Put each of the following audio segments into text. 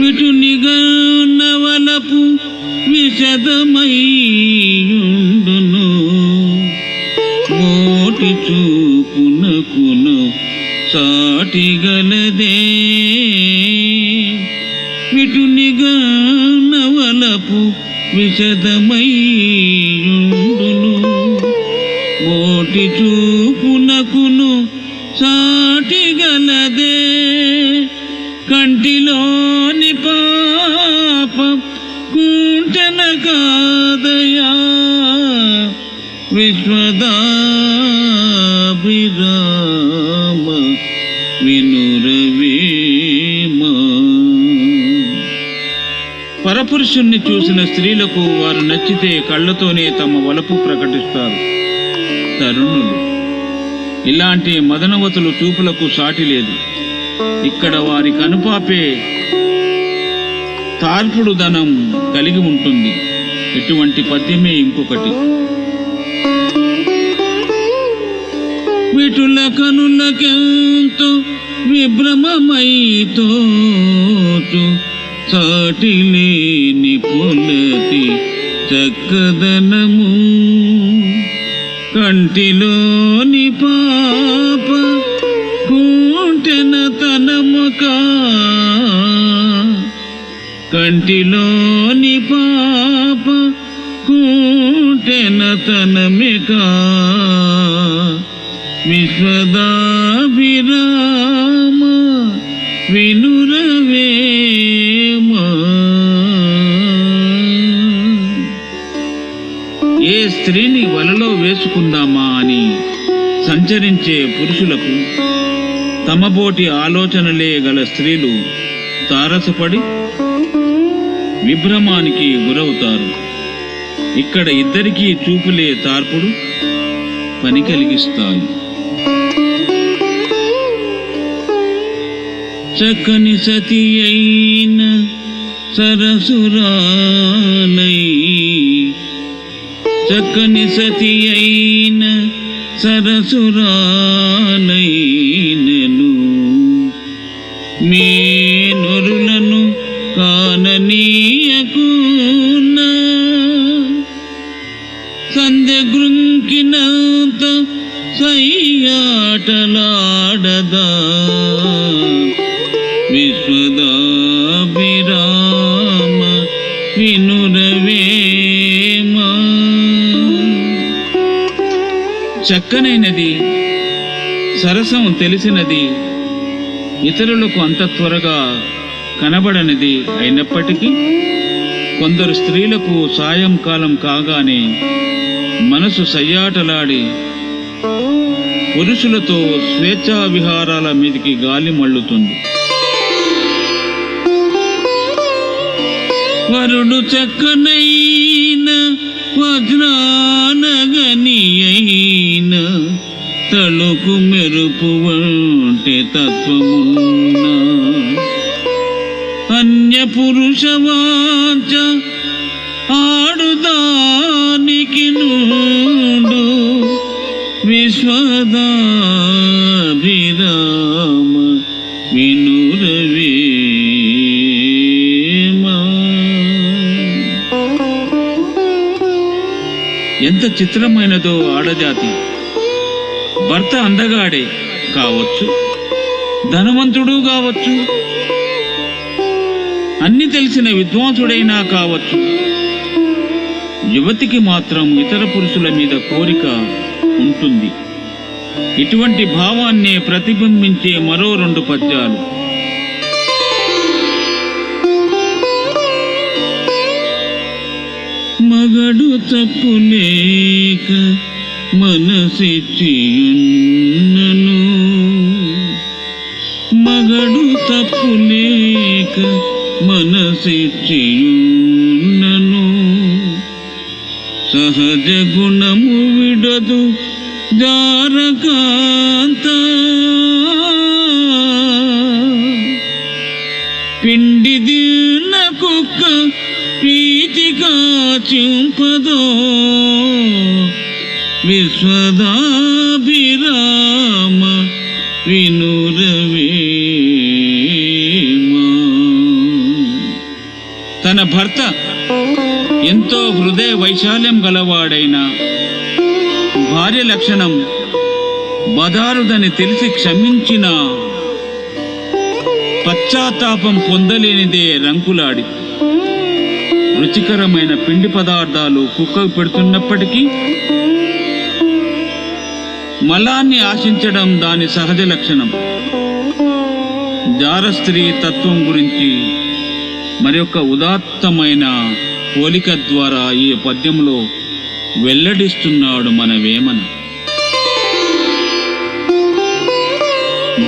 విటు నవలపు విశదమయ్యుండును మోటి చూపునకును సాటిగలదే. విటు నవలపు విశదమయ్యుండును మోటి చూపునకును సా కాదయా విశ్వదాభిరామ వినురవేమ. పరపురుషుణ్ణి చూసిన స్త్రీలకు వారు నచ్చితే కళ్ళతోనే తమ వలపు ప్రకటిస్తారు. తరుణులు. ఇలాంటి మదనవతులు చూపులకు సాటి లేదు. ఇక్కడ వారి కనుపాపే తార్పుడు ధనం కలిగి ఉంటుంది. ఇటువంటి పద్యమే ఇంకొకటి. విటుల కనులకెంతో విభ్రమమైతోచు చాటి లేని పులతి చక్కదనము. కంటిలోని పాప కూటెన తనముకా కంటిలోని పాప కూటెన తనమికా విశ్వదాభిరామ వినురవేమా ఏ స్త్రీని వలలో వేసుకుందామా అని సంచరించే పురుషులకు తమబోటి ఆలోచనలే గల స్త్రీలు తారసపడి విభ్రమానికి గురవుతారు. ఇక్కడ ఇద్దరికీ చూపులే తార్పుడు పని కలిగిస్తాయి. చక్కని సతి అయిన సరసురాలై చక్కని సతి అయిన సరసురాలైనను మేనొరులను కాననీయకున్నా సంధ్య గృంకినంత సయ్యాటలాడదా విశ్వదాభిరామ వినురవేమా. చక్కనైనది సరసం తెలిసినది ఇతరులకు అంత త్వరగా కనబడనిది అయినప్పటికీ కొందరు స్త్రీలకు సాయంకాలం కాగానే మనసు సయ్యాటలాడి పురుషులతో స్వేచ్ఛా విహారాల మీదికి గాలి మళ్ళుతుంది. వరుడు చక్కనైన వజ్రానగని అయిన తళుకు మెరుపు వంటి తత్వమున్నా అన్య పురుష వాచ ఎంత చిత్రమైనదో ఆడజాతి. భర్త అందగాడే కావచ్చు ధనవంతుడు కావచ్చు అన్ని తెలిసిన విద్వాంసుడైనా కావచ్చు. యువతికి మాత్రం ఇతర పురుషుల మీద కోరిక ఉంటుంది. ఇటువంటి భావాన్నే ప్రతిబింబించే మరో రెండు పద్యాలు. మగడు తప్పు లేక మగడు తప్పు లేక మనసిచ్చియున్నను. సహజ గుణము విడదు జారకా చింపదో విశ్వదాభిరామ వినురవే తన భర్త ఎంతో హృదయ వైశాల్యం గలవాడైన భార్య లక్షణం బదారుదని తెలిసి క్షమించిన పశ్చాత్తాపం పొందలేనిదే రంకులాడి రుచికరమైన పిండి పదార్థాలు కుక్కకు పెడుతున్నప్పటికీ మలాన్ని ఆశించడం దాని సహజ లక్షణం. జార స్త్రీ తత్వం గురించి మరొక ఉదాత్తమైన పోలిక ద్వారా ఈ పద్యంలో వెల్లడిస్తున్నాడు మన వేమన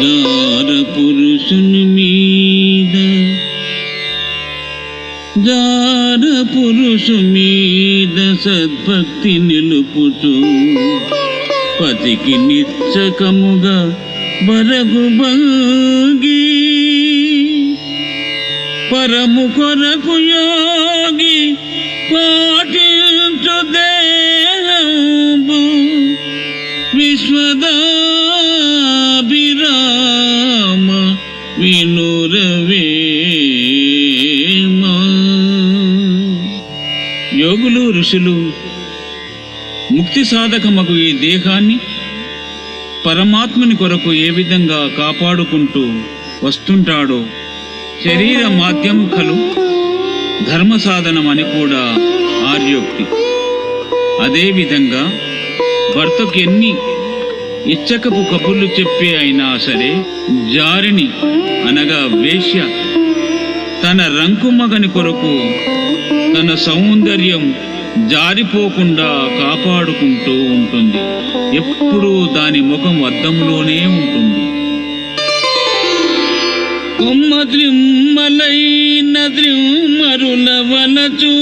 జార పురుషుని మీద జార పురుషు మీద సద్భక్తి నిలుపుచు. పతికి నిచ్చకముగా బరగు భంగి. పరము కొరకు యోగి పా ఋషులు ముక్తి సాధకమగు ఈ దేహాన్ని పరమాత్మని కొరకు ఏ విధంగా కాపాడుకుంటూ వస్తుంటాడో శరీర మాధ్యం ఖలు ధర్మ సాధనం అని కూడా ఆర్యోక్తి. అదేవిధంగా భర్తకు ఎన్ని ఇచ్చకపు కబుర్లు చెప్పే అయినా సరే జారిని అనగా వేష్య తన రంకుమగని కొరకు తన సౌందర్యం జారిపోకుండా కాపాడుకుంటూ ఉంటుంది. ఎప్పుడూ దాని ముఖం అద్దంలోనే ఉంటుంది. కొమ్మ ద్రిమ్మలైన ద్రిమ్మరుల వలచు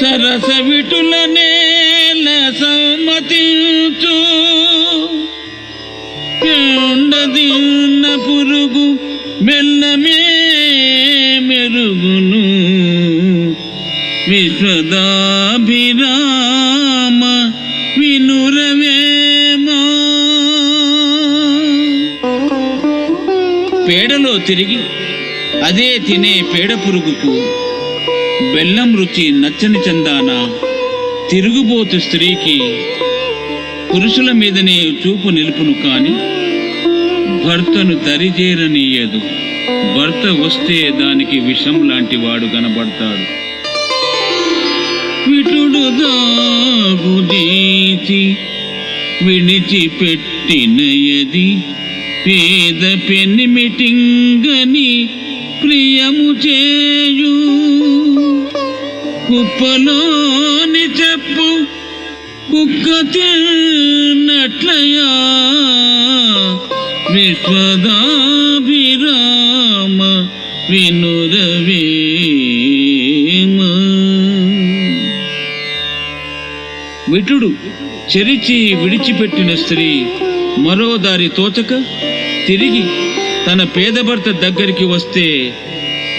సరస విటుల నేల సమ్మతించు. పిండదిన్న పురుగు మెల్లమే మెరుగును. విశ్వదాభిరామ వినురవేమా పేడలో తిరిగి అదే తినే పేడ పురుగుకు బెల్లం రుచి నచ్చని చందాన తిరుగుబోతు స్త్రీకి పురుషుల మీదనే చూపు నిలుపును కాని భర్తను దరిజేరనీయదు. భర్త వస్తే దానికి విషం లాంటి వాడు కనబడతాడు. విటుడు దాగుదీచి విడిచిపెట్టినయది పేద పెనిమిటింగని ప్రియము చేయు. కుప్పలోని చెప్పు కుక్క తిన్నట్లయా? విశ్వదాభిరామ వినురవేమ విటుడు చెరిచి విడిచిపెట్టిన స్త్రీ మరో దారి తోచక తిరిగి తన పేద భర్త దగ్గరికి వస్తే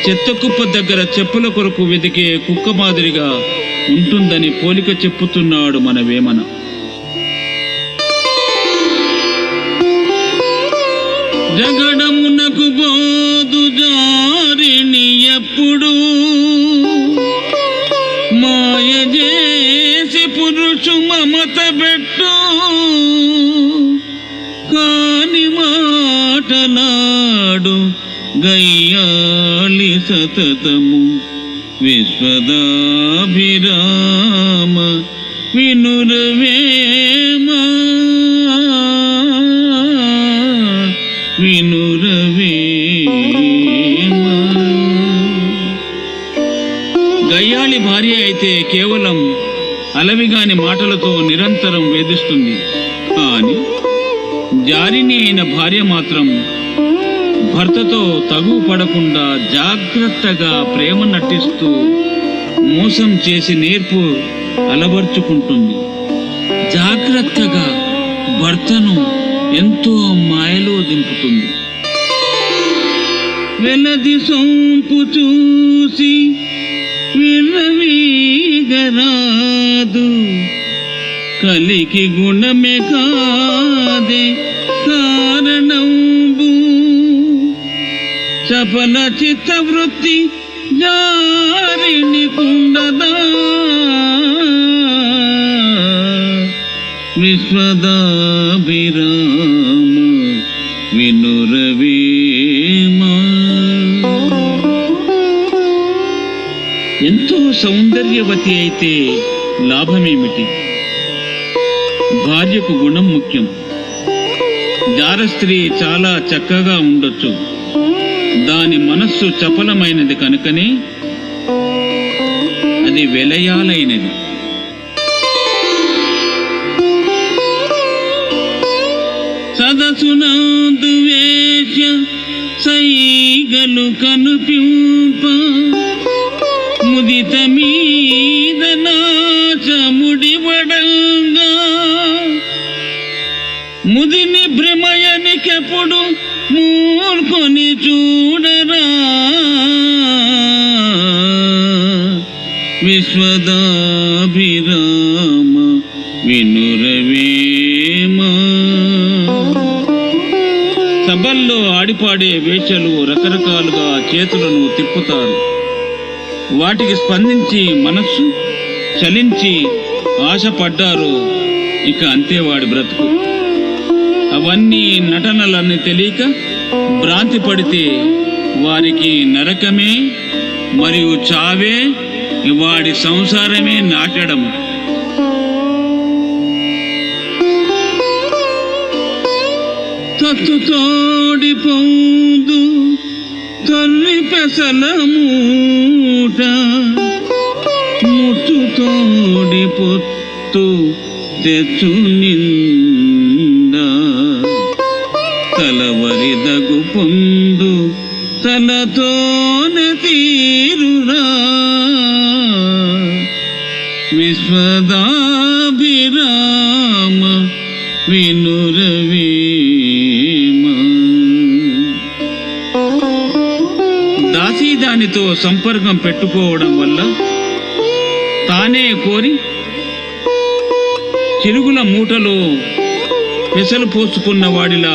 చెత్త కుప్ప దగ్గర చెప్పుల కొరకు వెతికే కుక్క మాదిరిగా ఉంటుందని పోలిక చెప్పుతున్నాడు మన వేమన. జగడమునకు బోదు జారిని ఎప్పుడు మాయజే పురుషు మమత పెట్టు. కాని మాటలాడు గయ్యాళి సతతము. విశ్వదాభిరామ వినురవేమా. వినురవేమా. గయ్యాళి భార్య అయితే కేవలం అలవిగాని మాటలతో నిరంతరం వేధిస్తుంది. కానీ జారిని అయిన భార్య మాత్రం భర్తతో తగు పడకుండా జాగ్రత్తగా ప్రేమ నటిస్తూ మోసం చేసి నేర్పు అలవర్చుకుంటుంది. జాగ్రత్తగా భర్తను ఎంతో మాయలో దింపుతుంది. వెలది సొంపు చూసి విర్రవీగరాదు కలికి గుణమే కాదే కారణంబు. చపల చిత్తవృత్తి జారిని కుండదా. విశ్వదాభిరామ వినురవేమా ఎంతో సౌందర్యవతి అయితే లాభమేమిటి? భార్యకు గుణం ముఖ్యం. జార స్త్రీ చాలా చక్కగా ఉండొచ్చు. దాని మనస్సు చపలమైనది కనుకనే అది వెలయాలైనది. సదసునందు వేష సైగలు కనుపింప ముదిత మీద నాచ ముడివడంగా ముదిని భ్రమయనికెప్పుడు మూర్కొని చూడరా. విశ్వదాభిరామ వినురవేమ. సభల్లో ఆడిపాడే వేషలు రకరకాలుగా చేతులను తిప్పుతారు. వాటికి స్పందించి మనస్సు చలించి ఆశపడ్డారు. ఇక అంతే వాడి బ్రతుకు. అవన్నీ నటనలన్నీ తెలియక భ్రాంతి పడితే వారికి నరకమే మరియు చావే వాడి సంసారమే నాటడం. తత్తు తోడి పొందు తల్లి పెసల మూట ముట్టు తోడి పొత్తు తెచ్చు నిందా. తలవరిదగు పొందు తలతోన తీరురా. విశ్వదా దానితో సంపర్కం పెట్టుకోవడం వల్ల తానే కోరి చిరుగుల మూటలో పెసలు పోసుకున్న వాడిలా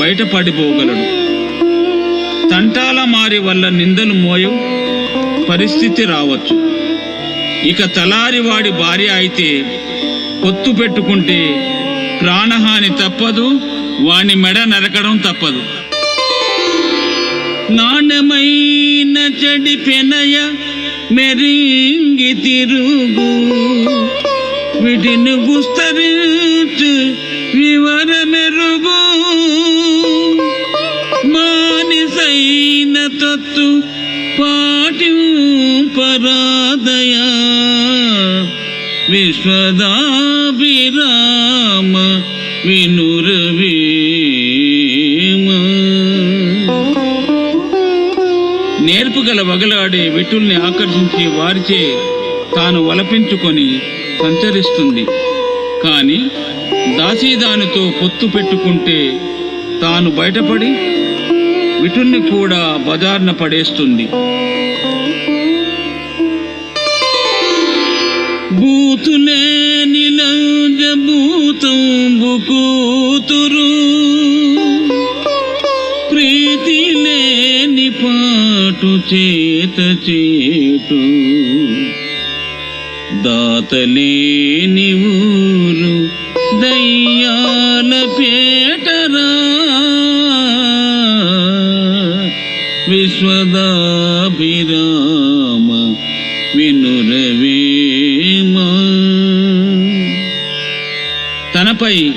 బయటపడిపోగలడు. తంటాల మారి వల్ల నిందలు మోయం పరిస్థితి రావచ్చు. ఇక తలారి వాడి భార్య అయితే పొత్తు పెట్టుకుంటే ప్రాణహాని తప్పదు వాని మెడ నరకడం తప్పదు. నాణమైన చెడి పెనయ మెరింగి తిరుగు. వీటిని గుస్తరించు వివర మెరుగు మానిసైన తత్తు పాటి పరాదయ విశ్వదాభిరామ వినురవీ నేర్పుగల వగలాడే విటుల్ని ఆకర్షించి వారిచే తాను వలపించుకొని సంచరిస్తుంది. కాని దాసీదానితో పొత్తు పెట్టుకుంటే తాను బయటపడి విటుల్ని కూడా బజార్న పడేస్తుంది. బూతునే నిలంజ భూతంబు బుకూతురు పాటు చేత చేటు. దాతలేని ఊరు దయ్యాల పేటరా. విశ్వదాభిరామ వినురవేమా తనపై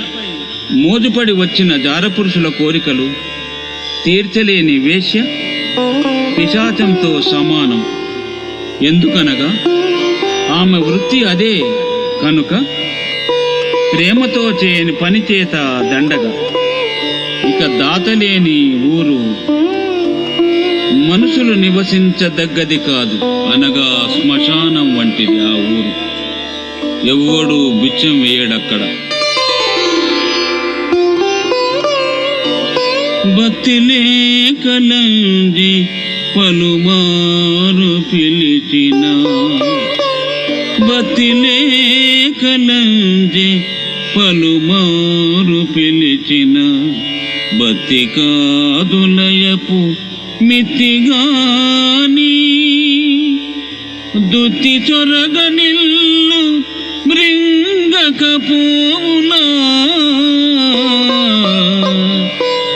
మోజుపడి వచ్చిన జారపురుషుల కోరికలు తీర్చలేని వేశ్య. పిశాచంతో సమానం. ఎందుకనగా ఆమె వృత్తి అదే కనుక ప్రేమతో చేయని పని చేత దండగా. ఇక దాతలేని ఊరు మనుషులు నివసించదగ్గది కాదు. అనగా శ్మశానం వంటిది ఆ ఊరు. ఎవడు బిచ్చం వేయడక్కడ. బతిలే కలంజి పలుమారు పిలిచిన. బతిలే కలంజి పలుమారు పిలిచిన. బతి కాదులయపు మిత్తిగాని దుత్తి చొరగ నిల్లు మృంగకపోవునా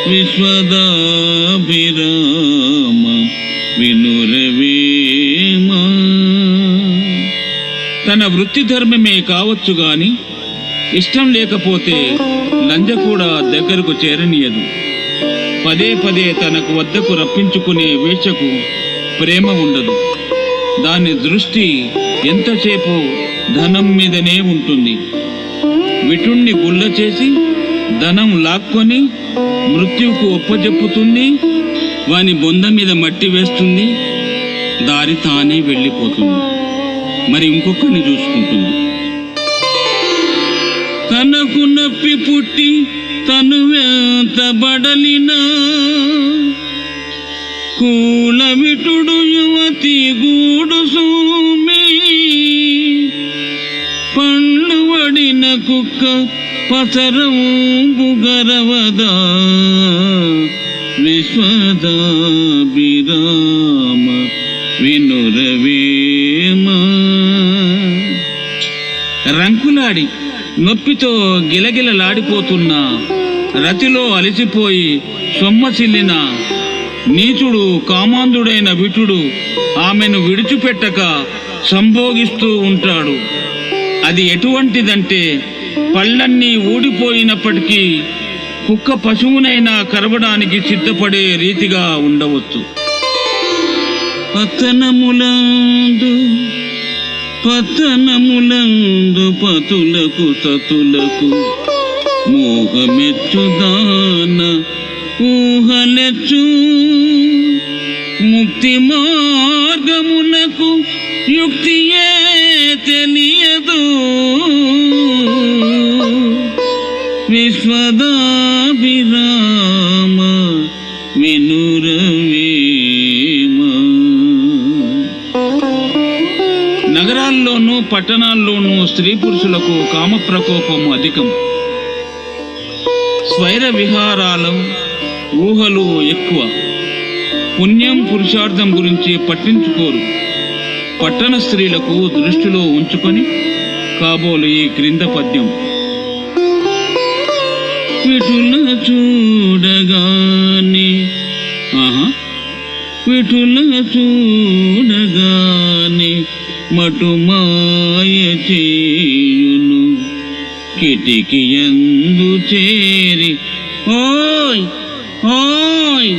విశ్వదాభిరా వినురవేమా? తన వృత్తి ధర్మమే కావచ్చు గాని ఇష్టం లేకపోతే లంజ కూడా దగ్గరకు చేరనీయదు. పదే పదే తనకు వద్దకు రప్పించుకునే వేషకు ప్రేమ ఉండదు. దాని దృష్టి ఎంతసేపు ధనం మీదనే ఉంటుంది. విటుణ్ణి గుల్ల చేసి ధనం లాక్కొని మృత్యువుకు ఒప్పజెప్పుతుంది వాని బొంద మీద మట్టి వేస్తుంది దారి తానే వెళ్ళిపోతుంది. మరి ఇంకొకరిని చూసుకుంటుంది. తనకు నొప్పి పుట్టి తను వెంత బడలినా కూలమిటుడు యువతి గూడు సూమి పండ్లు వడిన కుక్క పసరం బుగరవదా. విశ్వదాభిరామ వినురవేమ. రంకులాడి నొప్పితో గిలగిలలాడిపోతున్న రతిలో అలసిపోయి సొమ్మసిల్లిన నీచుడు కామాంధుడైన విటుడు ఆమెను విడిచిపెట్టక సంభోగిస్తూ ఉంటాడు. అది ఎటువంటిదంటే పళ్ళన్నీ ఊడిపోయినప్పటికీ కుక్క పశువునైనా కరవడానికి సిద్ధపడే రీతిగా ఉండవచ్చు. పతనములందు పతనములందు పతులకు సతులకు మోహమెచ్చుదాన ఊహలెచ్చు. ముక్తి మార్గమునకు యుక్తియే తెలియదు. విశ్వదా రామ వినురవేమా. నగరాల్లోనూ పట్టణాల్లోనూ స్త్రీ పురుషులకు కామ ప్రకోపం అధికం. స్వైర విహారాలు ఊహలు ఎక్కువ. పుణ్యం పురుషార్థం గురించి పట్టించుకోరు. పట్టణ స్త్రీలకు దృష్టిలో ఉంచుకొని కాబోలు ఈ క్రింద పద్యం. విఠుల చూడగానే ఆహా విఠుల చూడగానే మటు మాయ చేయును. కిటికి ఎందు చేరి ఓయ్ ఓయ్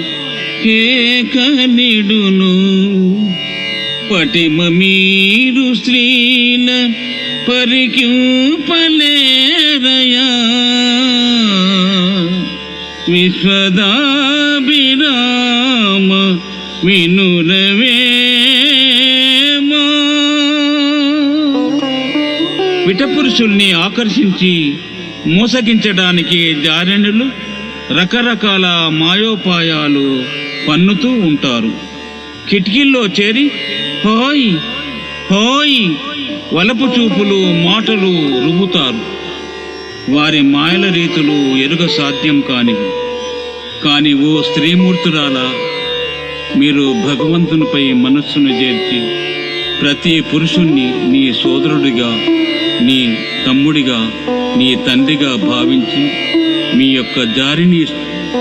కేకనిడును. పటిమ మీరు స్త్రీల పరికింపలేరయా విశ్వదాభిరామ వినురవేమా. విటపురుషుల్ని ఆకర్షించి మోసగించడానికి జారణులు రకరకాల మాయోపాయాలు పన్నుతూ ఉంటారు. కిటికీల్లో చేరి హోయ్ హోయ్ వలపు చూపులు మాటలు రుబ్బుతారు వారి మాయల రీతులు ఎరుగ సాధ్యం కానివి. కానీ ఓ స్త్రీమూర్తురాలా మీరు భగవంతునిపై మనస్సును చేర్చి ప్రతి పురుషుణ్ణి నీ సోదరుడిగా నీ తమ్ముడిగా నీ తండ్రిగా భావించి మీ యొక్క జారిని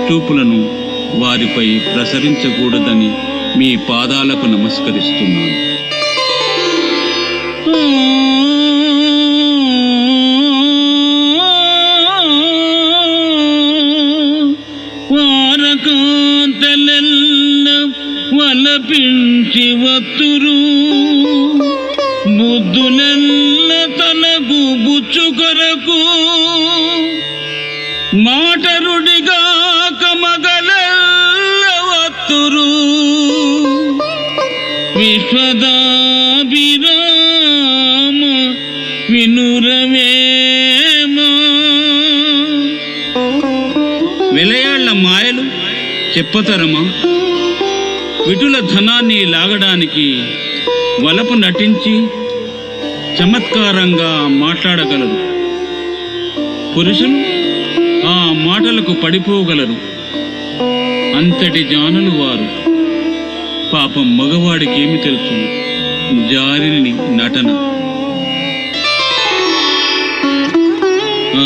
చూపులను వారిపై ప్రసరించకూడదని మీ పాదాలకు నమస్కరిస్తున్నాను. మాటరుడిగా కమగలెల్ల విశ్వదాభిరామ వినురవేమా. విలయాళ్ళ మాయలు చెప్పతరమా? విటుల ధనాన్ని లాగడానికి వలపు నటించి చమత్కారంగా మాట్లాడగలరు పురుషులు ఆ మాటలకు పడిపోగలరు అంతటి జానులు వారు. పాపం మగవాడికి ఏమి తెలుసు జారిని నటన. ఆ,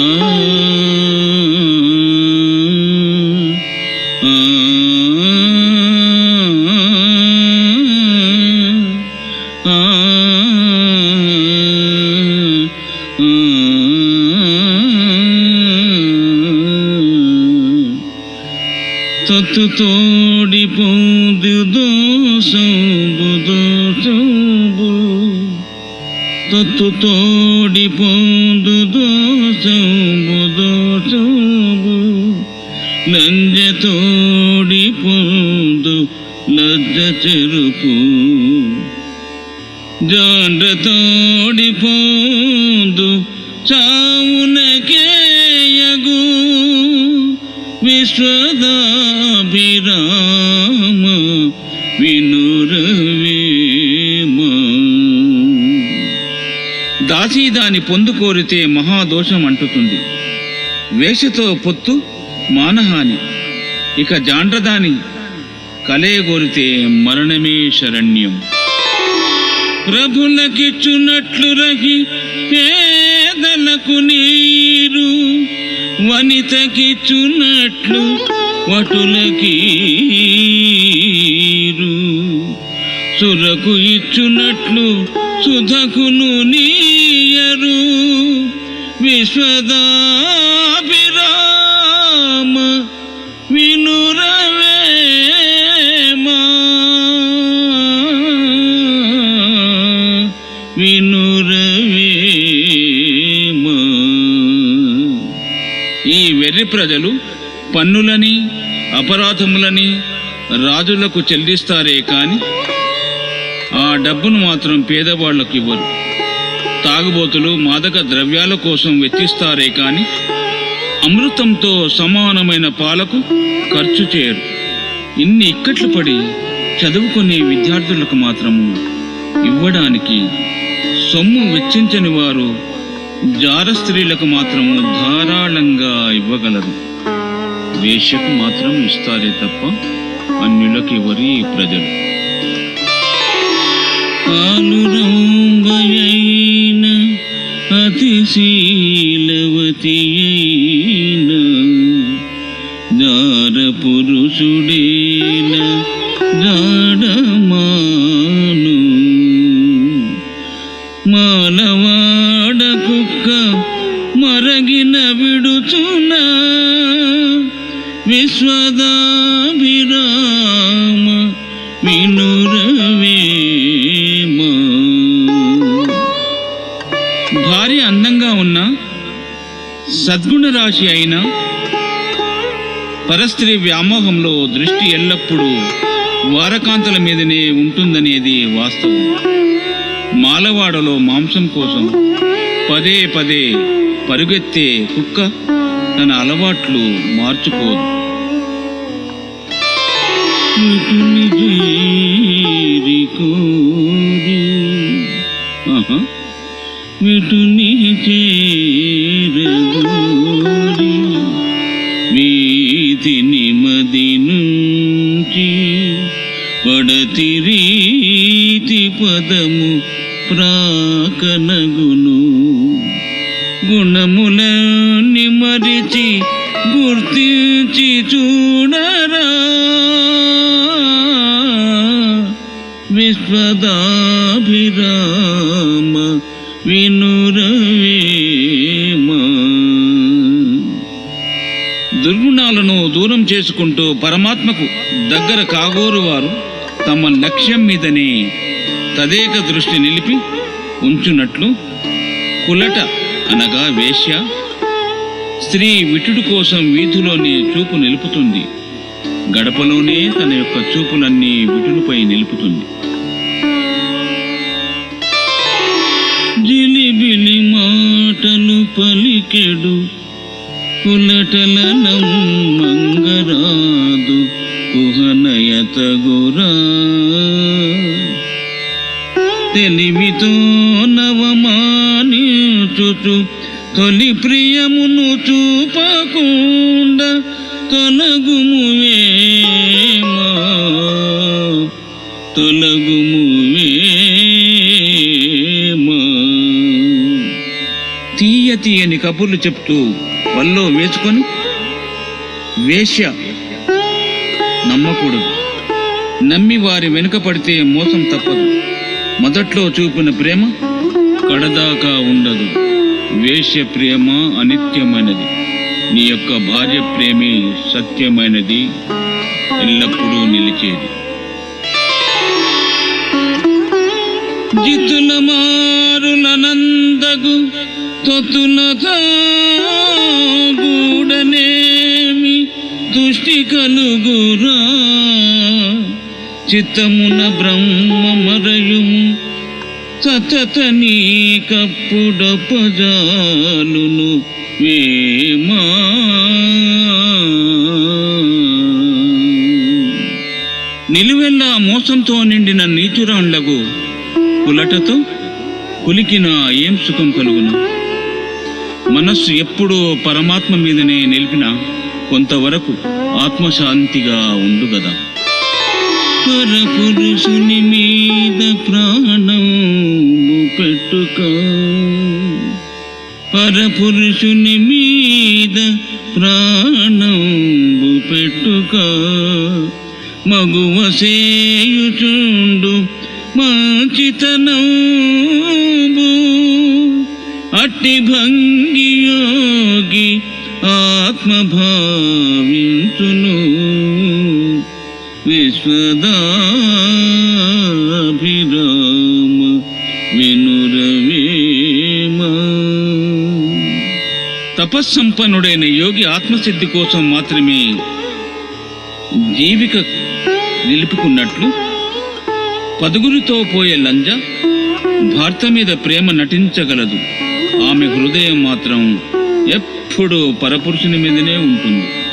তত তোড়ি পৌদ দোষবোধ তত তোড়ি পৌদ দোষবোধ നഞ്ച തോടി പൂന്തു ലജ്ജ ചെറുപ്പൂ ജാണ്ട തോടി പൂന്തു ചാവുനക്കേയകൂ വിശ്വദാ చావునకేయగు వినురవేమ. దాసీ దాని పొందుకోరితే మహాదోషం అంటుతుంది. వేషతో పొత్తు మానహాని. ఇక జాండ్రదాని కలయగోరితే మరణమే శరణ్యం. ప్రభులకిచ్చునట్లు రహి పేదలకు నీరు వనితకిచ్చునట్లు వటులకీరు. సురకు ఇచ్చునట్లు సుధకును నీయరు. విశ్వదాభిరామ వినురవేమా. వినురవేమా. ఈ వెర్రి ప్రజలు పన్నులని అపరాధములని రాజులకు చెల్లిస్తారే కాని ఆ డబ్బును మాత్రం పేదవాళ్ళకు ఇవ్వరు. తాగుబోతులు మాదక ద్రవ్యాల కోసం వెచ్చిస్తారే కాని అమృతంతో సమానమైన పాలకు ఖర్చు చేయరు. ఇన్ని ఇక్కట్లు పడి చదువుకునే విద్యార్థులకు మాత్రము ఇవ్వడానికి సొమ్ము వెచ్చించని వారు జార స్త్రీలకు మాత్రము ధారాళంగా ఇవ్వగలరు. వేషకు మాత్రం ఇస్తారే తప్ప అన్యులకి ఎవరి ప్రజలు? ఆలురంబయైన అతిశీలవతి అయిన జార పురుషుడేన జాడమాను విశ్వదాభిరామ వినురవేమ. భార్య అందంగా ఉన్న సద్గుణ రాశి అయిన పరస్త్రీ వ్యామోహంలో దృష్టి ఎల్లప్పుడూ వారకాంతల మీదనే ఉంటుందనేది వాస్తవం. మాలవాడలో మాంసం కోసం పదే పదే పరుగెత్తే కుక్క తన అలవాట్లు మార్చుకోదు వీటిని చేరి ఆహా, చేరగోరి, వీధిని మది నుంచి పడతిరీతి పదము ప్రాకనగును. గుణముల చూడరా? విశ్వదాభిరామ వినురవేమ. దుర్గుణాలను దూరం చేసుకుంటూ పరమాత్మకు దగ్గర కాగోరు వారు తమ లక్ష్యం మీదనే తదేక దృష్టి నిలిపి ఉంచునట్లు కులట అనగా వేశ్య స్త్రీ విటుడు కోసం వీధిలోనే చూపు నిలుపుతుంది. గడపలోనే తన యొక్క చూపులన్నీ విటునిపై నిలుపుతుంది. జిలిబిలి మాటలు పలికెడు కులటలనం మంగరాదు కుహనయతగురా తెలివితో నవమాని చుచు తొలి ప్రియమును చూపకుండా తొలగుము వేమా తొలగుము వేమా. తీయ తీయని కబుర్లు చెప్తూ వల్లో వేసుకొని వేశ్య నమ్మకూడదు. నమ్మి వారి వెనుక పడితే మోసం తప్పదు. మొదట్లో చూపిన ప్రేమ కడదాకా ఉండదు. వేశ్య ప్రేమ అనిత్యమైనది. నీ యొక్క భార్య ప్రేమి సత్యమైనది. ఎల్లప్పుడూ నిలిచేది. జితుల మారులనందగు తొతుల గూడనేమి దృష్టి కలుగురా చిత్తమున బ్రహ్మ మరయుము సతత నీ కప్పుడపజాలును వేమా నిలువెల్లా మోసంతో నిండిన నీచురాండ్లకు కులటతో కులికిన ఏం సుఖం కలుగును? మనస్సు ఎప్పుడూ పరమాత్మ మీదనే నిలిపిన కొంతవరకు ఆత్మశాంతిగా ఉండు గదా పరపురుషుని మీద ప్రాణం పెట్టుక. పరపురుషుని మీద ప్రాణం పెట్టుక. మగువ సేయుచుండు మంచితనంబు అట్టి భంగి యోగి ఆత్మభావించును. సదాభిరామ వినురవేమ. తపస్సంపన్నుడైన యోగి ఆత్మసిద్ధి కోసం మాత్రమే జీవిక నిలుపుకున్నట్లు పదుగురితో పోయే లంజ భర్త మీద ప్రేమ నటించగలదు. ఆమె హృదయం మాత్రం ఎప్పుడూ పరపురుషుని మీదనే ఉంటుంది.